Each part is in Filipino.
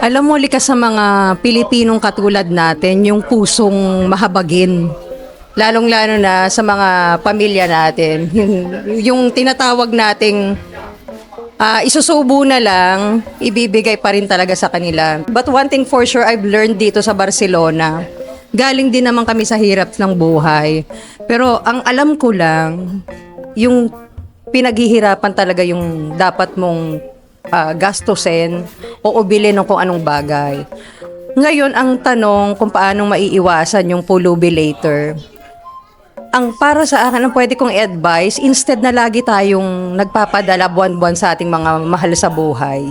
Alam mo, likas sa mga Pilipinong katulad natin, yung pusong mahabagin. Lalong-lalo na sa mga pamilya natin. Yung, yung tinatawag nating ah, isusubo na lang, ibibigay pa rin talaga sa kanila. But one thing for sure I've learned dito sa Barcelona, galing din naman kami sa hirap ng buhay. Pero ang alam ko lang, yung pinaghihirapan talaga yung dapat mong ah, gastusin o bilhin ng kung anong bagay. Ngayon, ang tanong kung paano maiiwasan yung pulubi later. Ang para sa akin, ang pwede kong advice, instead na lagi tayong nagpapadala buwan-buwan sa ating mga mahal sa buhay,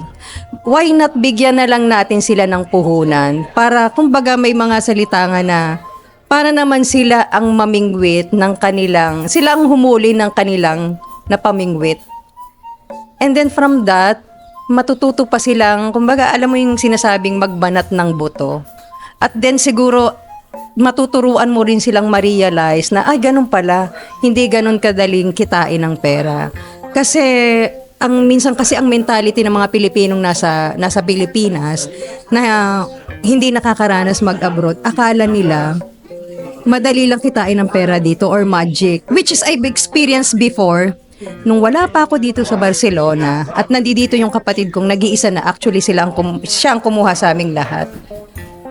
why not bigyan na lang natin sila ng puhunan para kumbaga may mga salita nga na para naman sila ang mamingwit ng kanilang, sila ang humuli ng kanilang napamingwit. And then from that, matututo pa silang, kumbaga alam mo yung sinasabing magbanat ng buto. At then siguro, matuturuan mo rin silang ma-realize na, ay, ganun pala, hindi ganun kadaling kitain ng pera. Kasi, ang minsan kasi ang mentality ng mga Pilipinong nasa nasa Pilipinas na hindi nakakaranas mag-abroad, akala nila madali lang kitain ng pera dito or magic. Which is I've experienced before. Nung wala pa ako dito sa Barcelona at nandito yung kapatid kong nag-iisa na actually sila ang kum- siya ang kumuha sa aming lahat.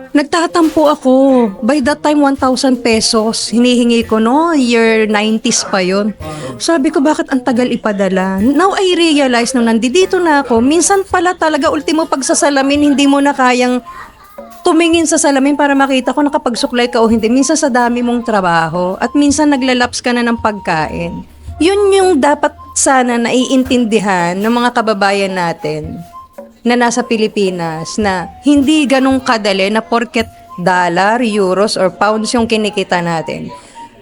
Nagtatampo ako. By that time, 1,000 pesos. Hinihingi ko, no? Year 90s pa yon. Sabi ko, bakit ang tagal ipadala? Now I realize, nung nandito na ako, minsan pala talaga, ultimo pagsasalamin, hindi mo na kayang tumingin sa salamin para makita kung nakapagsuklay ka o hindi. Minsan sa dami mong trabaho at minsan naglalaps ka na ng pagkain. Yun yung dapat sana naiintindihan ng mga kababayan natin na nasa Pilipinas na hindi ganong kadali na porket dollar, euros, or pounds yung kinikita natin.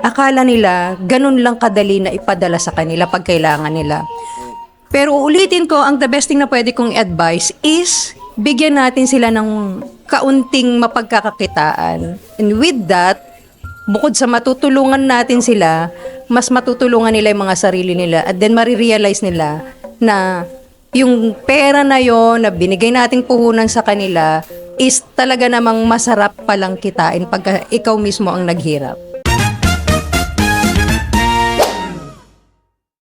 Akala nila ganun lang kadali na ipadala sa kanila pag kailangan nila. Pero ulitin ko, ang the best thing na pwede kong advice is bigyan natin sila ng kaunting mapagkakakitaan. And with that, bukod sa matutulungan natin sila, mas matutulungan nila yung mga sarili nila at then marirealize nila na yung pera na yon na binigay nating puhunan sa kanila is talaga namang masarap palang kitain pagka ikaw mismo ang naghirap.